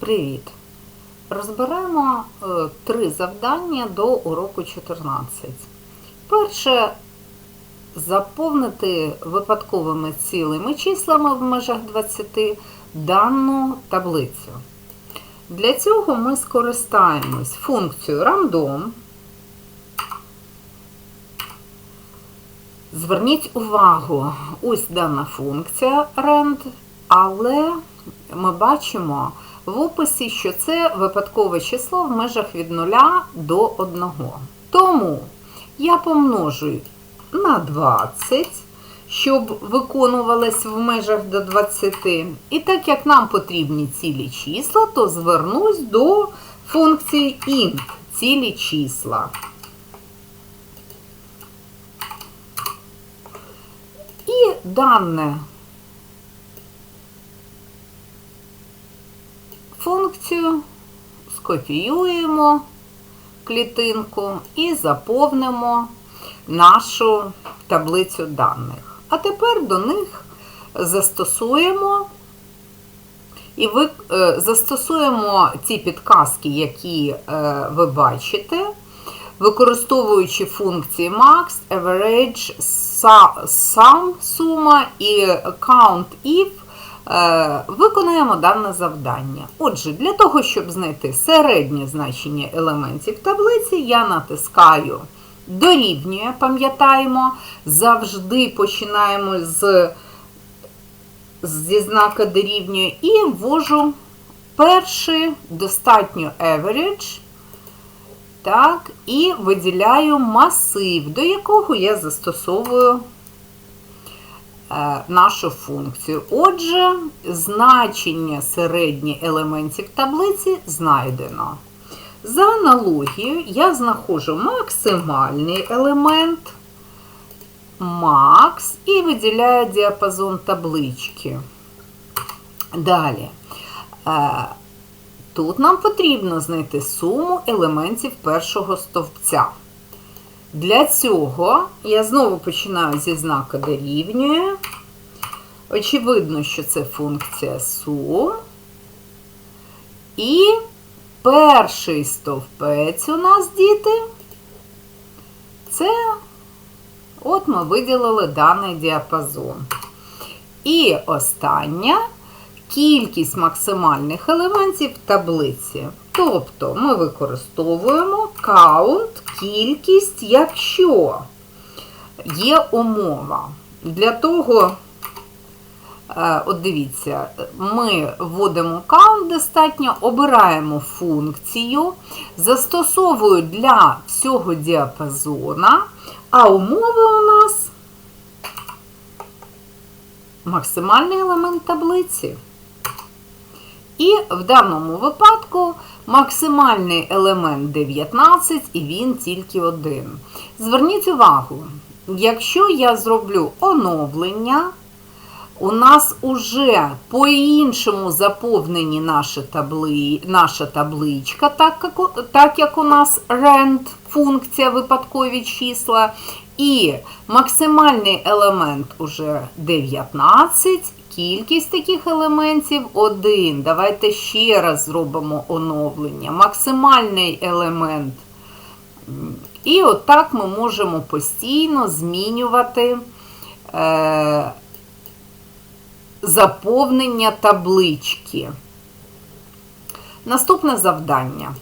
Привіт! Розберемо е, три завдання до уроку 14. Перше заповнити випадковими цілими числами в межах 20 дану таблицю. Для цього ми скористаємось функцією random. Зверніть увагу, ось дана функція rand, але ми бачимо в описі, що це випадкове число в межах від 0 до 1. Тому я помножую на 20, щоб виконувалось в межах до 20. І так як нам потрібні цілі числа, то звернусь до функції int цілі числа. І дане функцію скопіюємо клітинку і заповнимо нашу таблицю даних. А тепер до них застосуємо і ви, е, застосуємо ті підказки, які е, ви бачите, використовуючи функції max, average, sum, сума і count if, е, виконаємо дане завдання. Отже, для того, щоб знайти середнє значення елементів таблиці, я натискаю дорівнює, пам'ятаємо, завжди починаємо з, зі знака дорівнює і ввожу перший достатньо average. Так, і виділяю масив, до якого я застосовую нашу функцію. Отже, значення середніх елементів таблиці знайдено. За аналогією я знаходжу максимальний елемент, макс, і виділяю діапазон таблички. Далі. Е, Тут нам потрібно знайти суму елементів першого стовпця. Для цього я знову починаю зі знака дорівнює. Очевидно, що це функція сум. І перший стовпець у нас, діти, це от ми виділили даний діапазон. І остання кількість максимальних елементів таблиці. Тобто ми використовуємо count, кількість, якщо є умова. Для того, е, от дивіться, ми вводимо count достатньо, обираємо функцію, застосовую для всього діапазона, а умова у нас максимальний елемент таблиці. І в даному випадку максимальний елемент 19, і він тільки один. Зверніть увагу, якщо я зроблю оновлення, у нас уже по-іншому заповнені наші табли... наша табличка, так як, так як у нас rand, функція випадкові числа, і максимальний елемент уже 19, кількість таких елементів 1. Давайте ще раз зробимо оновлення. Максимальний елемент. І отак ми можемо постійно змінювати е, заповнення таблички. Наступне завдання.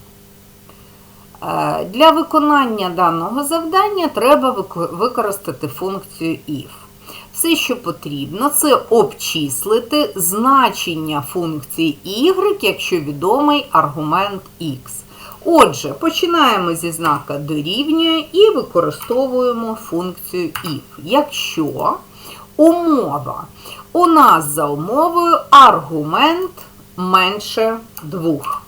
Е, Для виконання даного завдання треба використати функцію if. Все, що потрібно, це обчислити значення функції y, якщо відомий аргумент x. Отже, починаємо зі знака дорівнює і використовуємо функцію if. Якщо умова у нас за умовою аргумент менше 2.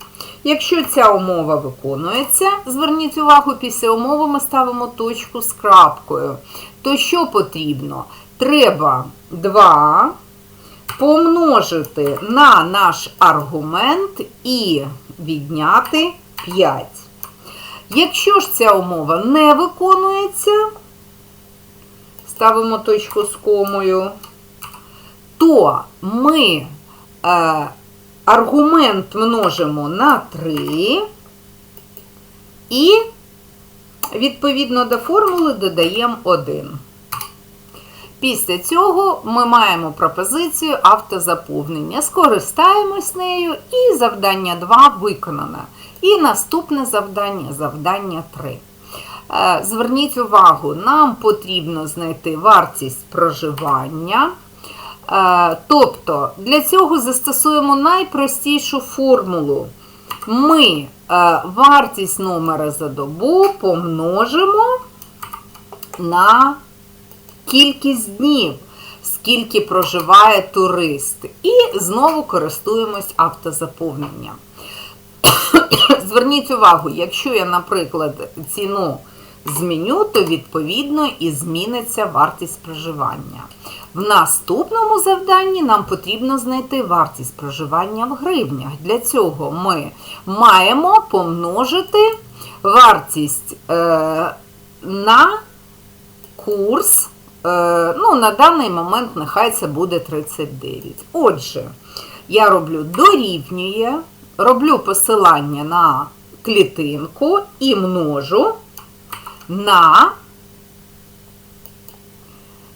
Якщо ця умова виконується, зверніть увагу, після умови ми ставимо точку з крапкою. То що потрібно? Треба 2 помножити на наш аргумент і відняти 5. Якщо ж ця умова не виконується, ставимо точку з комою, то ми е, аргумент множимо на 3 і відповідно до формули додаємо 1. Після цього ми маємо пропозицію автозаповнення. Скористаємось нею і завдання 2 виконане. І наступне завдання завдання 3. Е, Зверніть увагу, нам потрібно знайти вартість проживання. Тобто для цього застосуємо найпростішу формулу. Ми вартість номера за добу помножимо на кількість днів, скільки проживає турист. І знову користуємось автозаповненням. Зверніть увагу, якщо я, наприклад, ціну зміню, то відповідно і зміниться вартість проживання. В наступному завданні нам потрібно знайти вартість проживання в гривнях. Для цього ми маємо помножити вартість е, на курс. Е, ну, на даний момент нехай це буде 39. Отже, я роблю дорівнює, роблю посилання на клітинку і множу на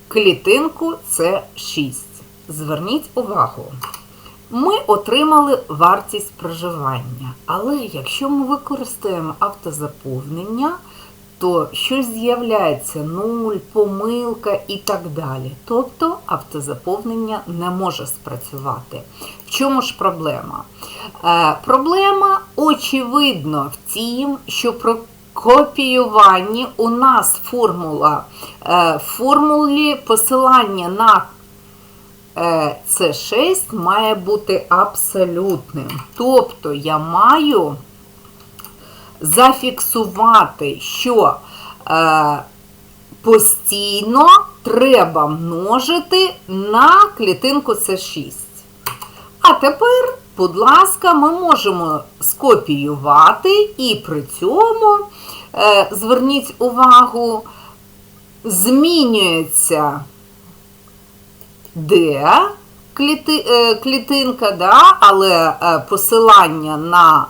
клітинку це 6. Зверніть увагу. Ми отримали вартість проживання, але якщо ми використаємо автозаповнення, то щось з'являється нуль, помилка і так далі. Тобто автозаповнення не може спрацювати. В чому ж проблема? Е, проблема, очевидно, в тім, що копіюванні у нас формула е, в формулі посилання на е, С6 має бути абсолютним. Тобто я маю зафіксувати, що е, постійно треба множити на клітинку С6. А тепер, будь ласка, ми можемо скопіювати і при цьому, е, зверніть увагу, змінюється де е, клітинка, да, але е, посилання на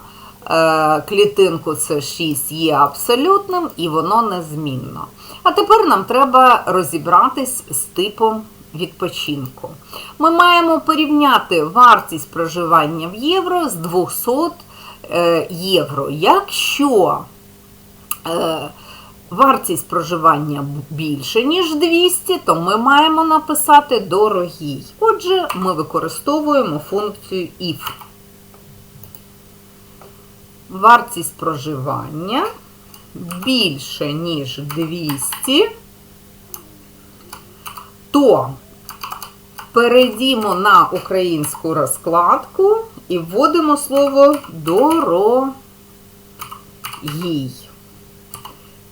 клітинку С6 є абсолютним і воно незмінно. А тепер нам треба розібратись з типом відпочинку. Ми маємо порівняти вартість проживання в євро з 200 е, євро. Якщо е, вартість проживання більше, ніж 200, то ми маємо написати дорогий. Отже, ми використовуємо функцію if. Вартість проживання більше, ніж 200, то перейдімо на українську розкладку і вводимо слово дорогий.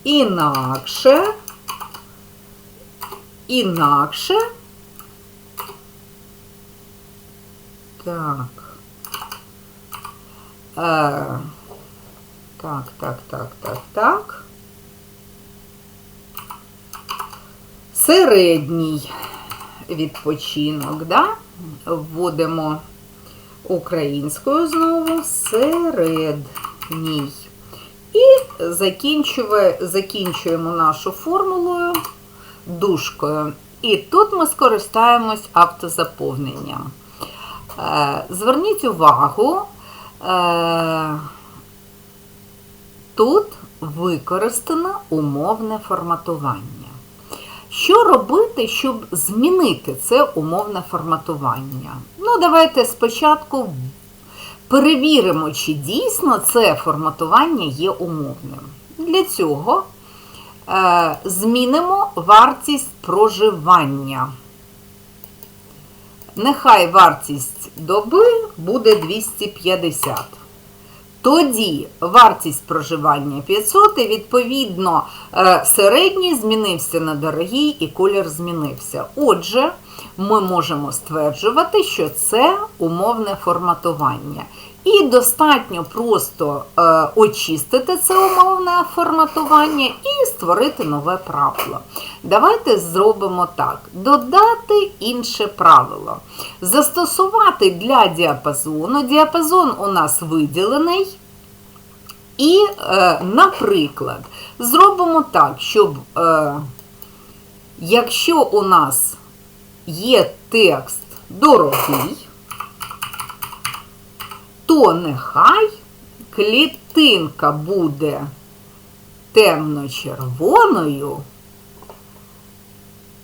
Інакше, інакше, так, е, так, так, так, так, так. Середній відпочинок, да? Вводимо українською знову середній. І закінчуємо нашу формулою дужкою. І тут ми скористаємось автозаповненням. Е, зверніть увагу, е, тут використано умовне форматування. Що робити, щоб змінити це умовне форматування? Ну, давайте спочатку перевіримо, чи дійсно це форматування є умовним. Для цього е, змінимо вартість проживання. Нехай вартість доби буде 250. Тоді вартість проживання 500 і відповідно е, середній змінився на дорогий і колір змінився. Отже, ми можемо стверджувати, що це умовне форматування. І достатньо просто е, очистити це умовне форматування і створити нове правило. Давайте зробимо так: додати інше правило. Застосувати для діапазону. Діапазон у нас виділений. І, е, наприклад, зробимо так, щоб е, якщо у нас є текст дорогий, то нехай клітинка буде темно-червоною,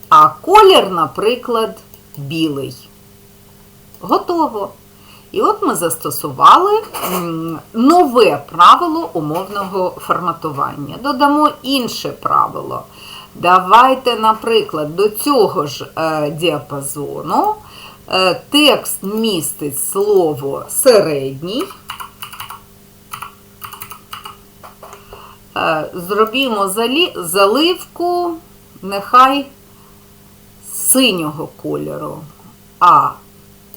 а колір, наприклад, білий. Готово. І от ми застосували нове правило умовного форматування. Додамо інше правило. Давайте, наприклад, до цього ж е, діапазону текст містить слово середній. Е, зробімо заливку, нехай синього кольору. А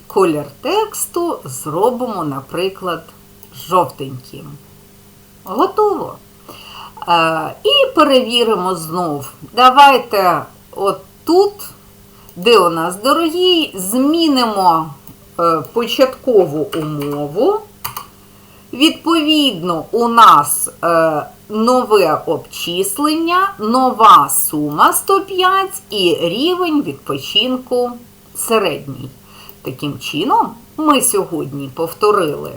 колір тексту зробимо, наприклад, жовтеньким. Готово. Е, і перевіримо знов. Давайте от тут, де у нас дорогі, змінимо е, початкову умову. Відповідно, у нас е, нове обчислення, нова сума 105 і рівень відпочинку середній. Таким чином, ми сьогодні повторили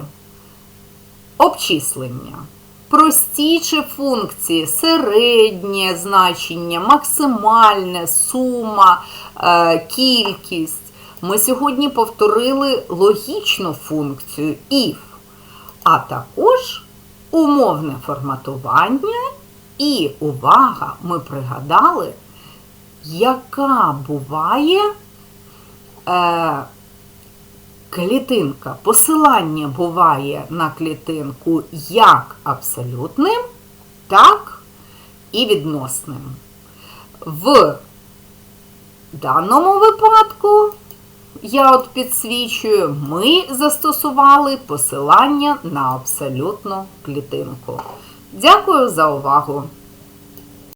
обчислення. Простіші функції, середнє значення, максимальне, сума, кількість. Ми сьогодні повторили логічну функцію if, а також умовне форматування. І увага, ми пригадали, яка буває е, клітинка. Посилання буває на клітинку як абсолютним, так і відносним. В даному випадку, я от підсвічую, ми застосували посилання на абсолютну клітинку. Дякую за увагу!